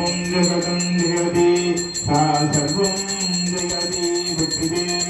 சர்வம் ஜெகதம் ஜெகதி சா சர்வம் ஜெகதி விட்டுதே